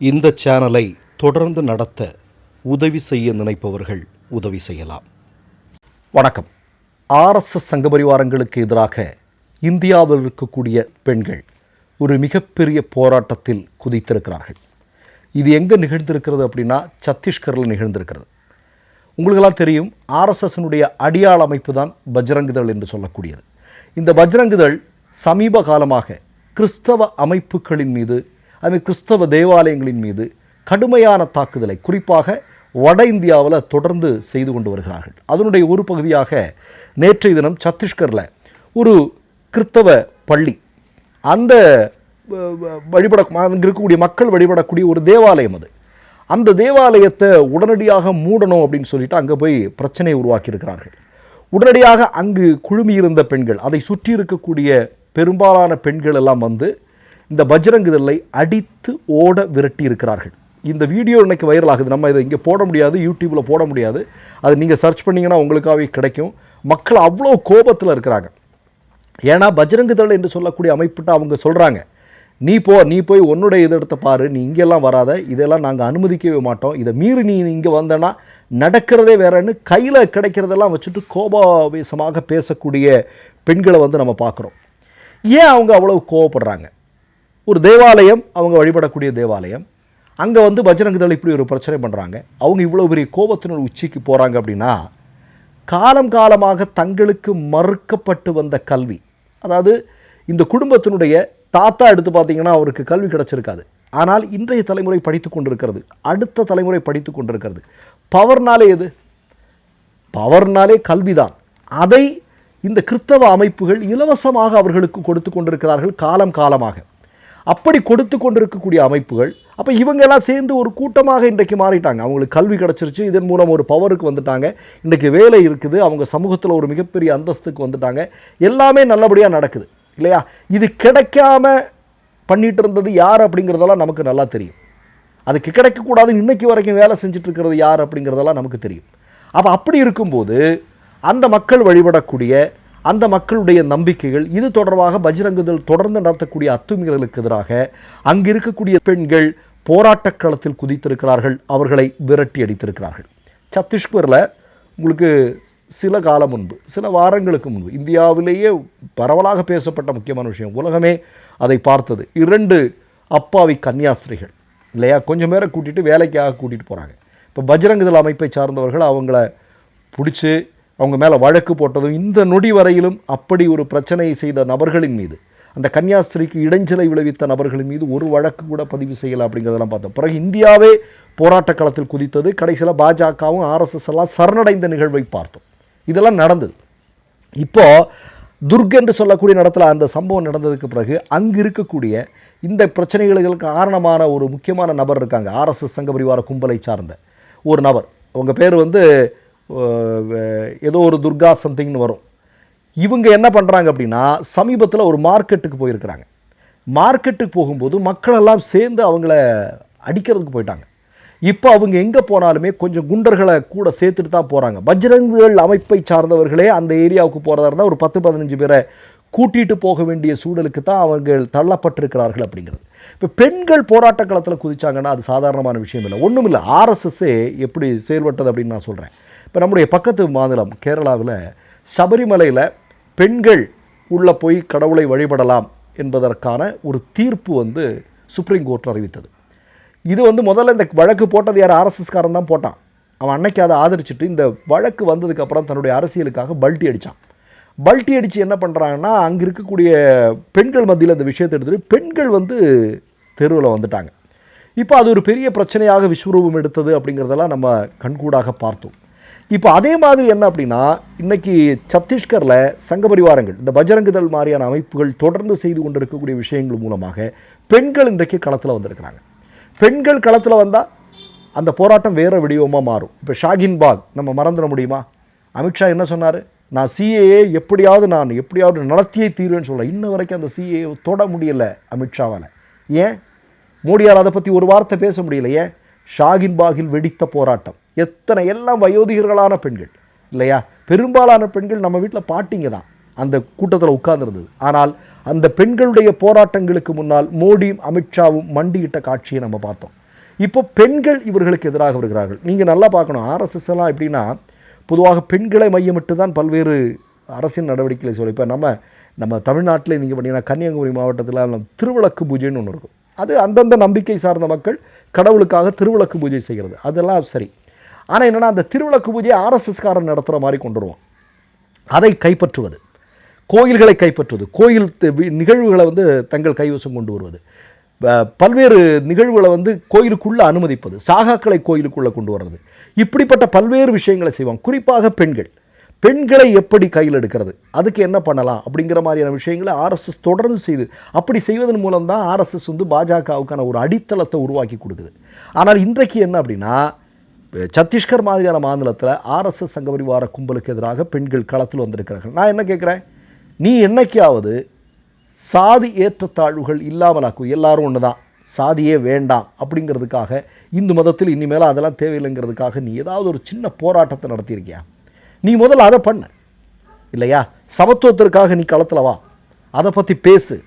இந்த சேனலை தொடர்ந்து நடத்த உதவி செய்ய நினைப்பவர்கள் உதவி செய்யலாம். வணக்கம். ஆர்எஸ்எஸ் சங்க பரிவாரங்களுக்கு எதிராக இந்தியாவில் இருக்கக்கூடிய பெண்கள் ஒரு மிகப்பெரிய போராட்டத்தில் குதித்திருக்கிறார்கள். இது எங்கே நிகழ்ந்திருக்கிறது அப்படின்னா சத்தீஸ்கரில் நிகழ்ந்திருக்கிறது. உங்களுக்கெல்லாம் தெரியும் ஆர்எஸ்எஸ்னுடைய அடியாள அமைப்பு தான் பஜ்ரங்குதள் என்று சொல்லக்கூடியது. இந்த பஜ்ரங்குதள் சமீப காலமாக கிறிஸ்தவ அமைப்புகளின் மீது அது கிறிஸ்தவ தேவாலயங்களின் மீது கடுமையான தாக்குதலை குறிப்பாக வட இந்தியாவில் தொடர்ந்து செய்து கொண்டு வருகிறார்கள். அதனுடைய ஒரு பகுதியாக நேற்றைய தினம் சத்தீஸ்கரில் ஒரு கிறிஸ்தவ பள்ளி அந்த வ- வழிபட அங்கே இருக்கக்கூடிய மக்கள் வழிபடக்கூடிய ஒரு தேவாலயம் அது. அந்த தேவாலயத்தை உடனடியாக மூடணும் அப்படின்னு சொல்லிட்டு அங்கே போய் பிரச்சனையை உருவாக்கியிருக்கிறார்கள். உடனடியாக அங்கு குழுமியிருந்த பெண்கள் அதை சுற்றி இருக்கக்கூடிய பெரும்பாலான பெண்கள் எல்லாம் வந்து இந்த பஜ்ரங்குதலை அடித்து ஓட விரட்டி இருக்கிறார்கள். இந்த வீடியோ இன்னைக்கு வைரல் ஆகுது. நம்ம இதை இங்கே போட முடியாது யூடியூப்பில் போட முடியாது. அது நீங்கள் சர்ச் பண்ணிங்கன்னா உங்களுக்காகவே கிடைக்கும். மக்கள் அவ்வளோ கோபத்தில் இருக்கிறாங்க. ஏன்னா பஜ்ரங்கு தள் என்று சொல்லக்கூடிய அமைப்புட்டு அவங்க சொல்கிறாங்க நீ போ நீ போய் உன்னுடைய இதை எடுத்து பாரு நீ இங்கெல்லாம் வராத இதெல்லாம் நாங்கள் அனுமதிக்கவே மாட்டோம். இதை மீறி நீ இங்கே வந்தேன்னா நடக்கிறதே வேறன்னு கையில் கிடைக்கிறதெல்லாம் வச்சுட்டு கோபாவேசமாக பேசக்கூடிய பெண்களை வந்து நம்ம பார்க்குறோம். ஏன் அவங்க அவ்வளோ கோவப்படுறாங்க? ஒரு தேவாலயம் அவங்க வழிபடக்கூடிய தேவாலயம். அங்கே வந்து பஜ்ரங்கதள் இப்படி ஒரு பிரச்சனை பண்ணுறாங்க அவங்க இவ்வளோ பெரிய கோபத்தினர் உச்சிக்கு போகிறாங்க அப்படின்னா காலம் காலமாக தங்களுக்கு மறுக்கப்பட்டு வந்த கல்வி அதாவது இந்த குடும்பத்தினுடைய தாத்தா எடுத்து பார்த்திங்கன்னா அவருக்கு கல்வி கிடச்சிருக்காது. ஆனால் இன்றைய தலைமுறை படித்து கொண்டிருக்கிறது அடுத்த தலைமுறை படித்து கொண்டிருக்கிறது. பவர்னாலே எது? பவர்னாலே கல்விதான். அதை இந்த கிறித்தவ அமைப்புகள் இலவசமாக அவர்களுக்கு கொடுத்து கொண்டிருக்கிறார்கள் காலம் காலமாக. அப்படி கொடுத்து கொண்டிருக்கக்கூடிய அமைப்புகள். அப்போ இவங்கெல்லாம் சேர்ந்து ஒரு கூட்டமாக இன்றைக்கு மாறிட்டாங்க. அவங்களுக்கு கல்வி கிடச்சிருச்சு. இதன் மூலம் ஒரு பவருக்கு வந்துட்டாங்க. இன்றைக்கு வேலை இருக்குது. அவங்க சமூகத்தில் ஒரு மிகப்பெரிய அந்தஸ்துக்கு வந்துட்டாங்க. எல்லாமே நல்லபடியாக நடக்குது. இல்லையா? இது கிடைக்காம பண்ணிகிட்டு இருந்தது யார் அப்படிங்கிறதெல்லாம் நமக்கு நல்லா தெரியும். அதுக்கு கிடைக்கக்கூடாதுன்னு இன்றைக்கி வரைக்கும் வேலை செஞ்சுட்டு இருக்கிறது யார் அப்படிங்கிறதெல்லாம் நமக்கு தெரியும். அப்போ அப்படி இருக்கும்போது அந்த மக்கள் வழிபடக்கூடிய அந்த மக்களுடைய நம்பிக்கைகள் இது தொடர்பாக பஜ்ரங்குதல் தொடர்ந்து நடத்தக்கூடிய அத்துமீறலுக்கு எதிராக அங்கு இருக்கக்கூடிய பெண்கள் போராட்டக் களத்தில் குதித்திருக்கிறார்கள் அவர்களை விரட்டி அடித்திருக்கிறார்கள். சத்தீஸ்கரில் உங்களுக்கு சில காலம் முன்பு சில வாரங்களுக்கு முன்பு இந்தியாவிலேயே பரவலாக பேசப்பட்ட முக்கியமான விஷயம் உலகமே அதை பார்த்தது. இரண்டு அப்பாவி கன்னியாஸ்திரிகள் இல்லையா? கொஞ்சம் பேரை கூட்டிட்டு வேலைக்காக கூட்டிகிட்டு போகிறாங்க இப்போ பஜ்ரங்குதல் அமைப்பை சார்ந்தவர்கள் அவங்கள பிடிச்சி அவங்க மேலே வழக்கு போட்டதும் இந்த நொடி வரையிலும் அப்படி ஒரு பிரச்சனையை செய்த நபர்களின் மீது அந்த கன்னியாஸ்திரிக்கு இடைஞ்சலை விளைவித்த நபர்களின் மீது ஒரு வழக்கு கூட பதிவு செய்யலை அப்படிங்கிறதெல்லாம் பார்த்தோம். பிறகு இந்தியாவே போராட்ட களத்தில் குதித்தது கடைசியில் பாஜகவும் ஆர்எஸ்எஸ் எல்லாம் சரணடைந்த நிகழ்வை பார்த்தோம். இதெல்லாம் நடந்தது. இப்போது துர்க் என்று சொல்லக்கூடிய இடத்துல அந்த சம்பவம் நடந்ததுக்கு பிறகு அங்கு இருக்கக்கூடிய இந்த பிரச்சனைகளுக்கு காரணமான ஒரு முக்கியமான நபர் இருக்காங்க ஆர்எஸ்எஸ் சங்க பரிவார கும்பலை சார்ந்த ஒரு நபர். அவங்க பேர் வந்து ஏதோ ஒரு துர்கா சம்திங்னு வரும். இவங்க என்ன பண்ணுறாங்க அப்படின்னா சமீபத்தில் ஒரு மார்க்கெட்டுக்கு போயிருக்கிறாங்க. மார்க்கெட்டுக்கு போகும்போது மக்களெல்லாம் சேர்ந்து அவங்கள அடிக்கிறதுக்கு போயிட்டாங்க. இப்போ அவங்க எங்கே போனாலுமே கொஞ்சம் குண்டர்களை கூட சேர்த்துட்டு தான் போகிறாங்க பஜ்ரங்குகள் அமைப்பை சார்ந்தவர்களே அந்த ஏரியாவுக்கு போகிறதா இருந்தால் ஒரு பத்து பதினஞ்சு பேரை கூட்டிட்டு போக வேண்டிய சூழலுக்கு தான் அவர்கள் தள்ளப்பட்டிருக்கிறார்கள் அப்படிங்கிறது. இப்போ பெண்கள் போராட்ட களத்தில் குதிச்சாங்கன்னா அது சாதாரணமான விஷயம் இல்லை ஒன்றும் இல்லை ஆர்எஸ்எஸ்ஸே எப்படி செயல்பட்டது அப்படின்னு நான் சொல்கிறேன் இப்போ நம்முடைய பக்கத்து மாநிலம் கேரளாவில் சபரிமலையில் பெண்கள் உள்ளே போய் கடவுளை வழிபடலாம் என்பதற்கான ஒரு தீர்ப்பு வந்து சுப்ரீம் கோர்ட் அறிவித்தது. இது வந்து முதல்ல இந்த வழக்கு போட்டது யார்? ஆர்எஸ்எஸ்காரன் தான் போட்டான். அவன் அன்னைக்கு அதை ஆதரிச்சுட்டு இந்த வழக்கு வந்ததுக்கப்புறம் தன்னுடைய அரசியலுக்காக பல்ட்டி அடித்தான் பல்ட்டி அடித்து என்ன பண்ணுறாங்கன்னா அங்கே இருக்கக்கூடிய பெண்கள் மத்தியில் இந்த விஷயத்தை எடுத்துட்டு பெண்கள் வந்து தெருவில் வந்துட்டாங்க. இப்போ அது ஒரு பெரிய பிரச்சனையாக விஸ்வரூபம் எடுத்தது அப்படிங்கிறதெல்லாம் நம்ம கண்கூடாக பார்த்தோம். இப்போ அதே மாதிரி என்ன அப்படின்னா இன்றைக்கி சத்தீஸ்கரில் சங்க பரிவாரங்கள் இந்த பஜரங்குதல் மாதிரியான அமைப்புகள் தொடர்ந்து செய்து கொண்டிருக்கக்கூடிய விஷயங்கள் மூலமாக பெண்கள் இன்றைக்கு களத்தில் வந்திருக்கிறாங்க. பெண்கள் களத்தில் வந்தால் அந்த போராட்டம் வேறு வடிவமாக மாறும். இப்போ ஷாகின் பாக் நம்ம மறந்துட முடியுமா? அமித்ஷா என்ன சொன்னார்? நான் சிஏஏ எப்படியாவது நான் எப்படியாவது நடத்தியே தீர்வேன்னு சொல்கிறேன் இன்ன வரைக்கும் அந்த சிஏ தொட முடியல அமித்ஷாவால் ஏன்? மோடியால் அதை பற்றி ஒரு வார்த்தை பேச முடியல. ஏன்? ஷாகின் பாகில் வெடித்த போராட்டம். எத்தனை எல்லாம் வயோதிகர்களான பெண்கள் இல்லையா? பெரும்பாலான பெண்கள் நம்ம வீட்டில் பாட்டிங்க தான். அந்த கூட்டத்தில் உட்கார்ந்துருந்தது. ஆனால் அந்த பெண்களுடைய போராட்டங்களுக்கு முன்னால் மோடியும் அமித்ஷாவும் மண்டியிட்ட காட்சியை நம்ம பார்த்தோம். இப்போ பெண்கள் இவர்களுக்கு எதிராக வருகிறார்கள். நீங்கள் நல்லா பார்க்கணும். ஆர்எஸ்எஸ் எல்லாம் எப்படின்னா பொதுவாக பெண்களை மையமிட்டு தான் பல்வேறு அரசின் நடவடிக்கைகளை சொல்லி இப்போ நம்ம நம்ம தமிழ்நாட்டில் நீங்கள் பார்த்தீங்கன்னா கன்னியாகுமரி மாவட்டத்தில் திருவிளக்கு பூஜைன்னு ஒன்று இருக்கும். அது அந்தந்த நம்பிக்கை சார்ந்த மக்கள் கடவுளுக்காக திருவிளக்கு பூஜை செய்கிறது. அதெல்லாம் சரி. ஆனால் என்னென்னா அந்த திருவிளக்கு பூஜையை ஆர்எஸ்எஸ்காரன் நடத்துகிற மாதிரி கொண்டு வருவோம் அதை கைப்பற்றுவது. கோயில்களை கைப்பற்றுவது. கோயில் வி- நிகழ்வுகளை வந்து தங்கள் கைவசம் கொண்டு வருவது. பல்வேறு நிகழ்வுகளை வந்து கோயிலுக்குள்ளே அனுமதிப்பது. சாகாக்களை கோயிலுக்குள்ளே கொண்டு வர்றது. இப்படிப்பட்ட பல்வேறு விஷயங்களை செய்வாங்க குறிப்பாக பெண்கள். பெண்களை எப்படி கையில் எடுக்கிறது? அதுக்கு என்ன பண்ணலாம்? அப்படிங்கிற மாதிரியான விஷயங்களை ஆர்எஸ்எஸ் தொடர்ந்து செய்து அப்படி செய்வதன் மூலம் தான் ஆர்எஸ்எஸ் வந்து பாஜகவுக்கான ஒரு அடித்தளத்தை உருவாக்கி கொடுக்குது. ஆனால் இன்றைக்கு என்ன அப்படின்னா சத்தீஸ்கர் மாதிரியான மாநிலத்தில் ஆர்எஸ்எஸ் சங்கபரிவார கும்பலுக்கு எதிராக பெண்கள் களத்தில் வந்திருக்கிறார்கள். நான் என்ன கேட்குறேன் நீ என்னைக்காவது சாதி ஏற்றத்தாழ்வுகள் இல்லாமலாக்கும் எல்லாரும் ஒன்று தான் சாதியே வேண்டாம் அப்படிங்கிறதுக்காக இந்து மதத்தில் இனிமேல் அதெல்லாம் தேவையில்லைங்கிறதுக்காக நீ ஏதாவது ஒரு சின்ன போராட்டத்தை நடத்தியிருக்கியா? நீ முதல்ல அதை பண்ண. இல்லையா? சமத்துவத்திற்காக நீ களத்தில் வா. அதை பற்றி பேசு.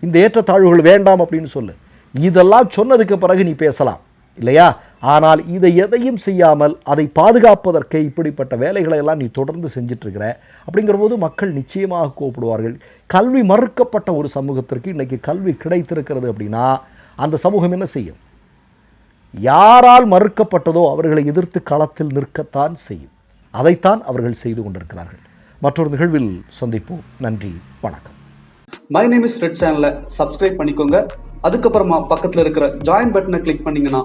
இந்த ஏற்றத்தாழ்வுகள் வேண்டாம் அப்படின்னு சொல்லு. இதெல்லாம் சொன்னதுக்கு பிறகு நீ பேசலாம். இல்லையா? ஆனால் இதை எதையும் செய்யாமல் அதை பாதுகாப்பதற்கு இப்படிப்பட்ட வேலைகளை எல்லாம் நீ தொடர்ந்து செஞ்சுட்டு இருக்கிற அப்படிங்கிற போது மக்கள் நிச்சயமாக கூப்பிடுவார்கள் கல்வி மறுக்கப்பட்ட ஒரு சமூகத்திற்கு இன்னைக்கு கல்வி கிடைத்திருக்கிறது அப்படின்னா அந்த சமூகம் என்ன செய்யும்? யாரால் மறுக்கப்பட்டதோ அவர்களை எதிர்த்து களத்தில் நிற்கத்தான் செய்யும். அதைத்தான் அவர்கள் செய்து கொண்டிருக்கிறார்கள். மற்றொரு நிகழ்வில் சந்திப்போம். நன்றி வணக்கம். மை நேம் இஸ் ரெட் சேனலை சப்ஸ்கிரைப் பண்ணிக்கோங்க. அதுக்கப்புறமா பக்கத்துல இருக்கிற ஜாயின் பட்டனை கிளிக் பண்ணிங்கன்னா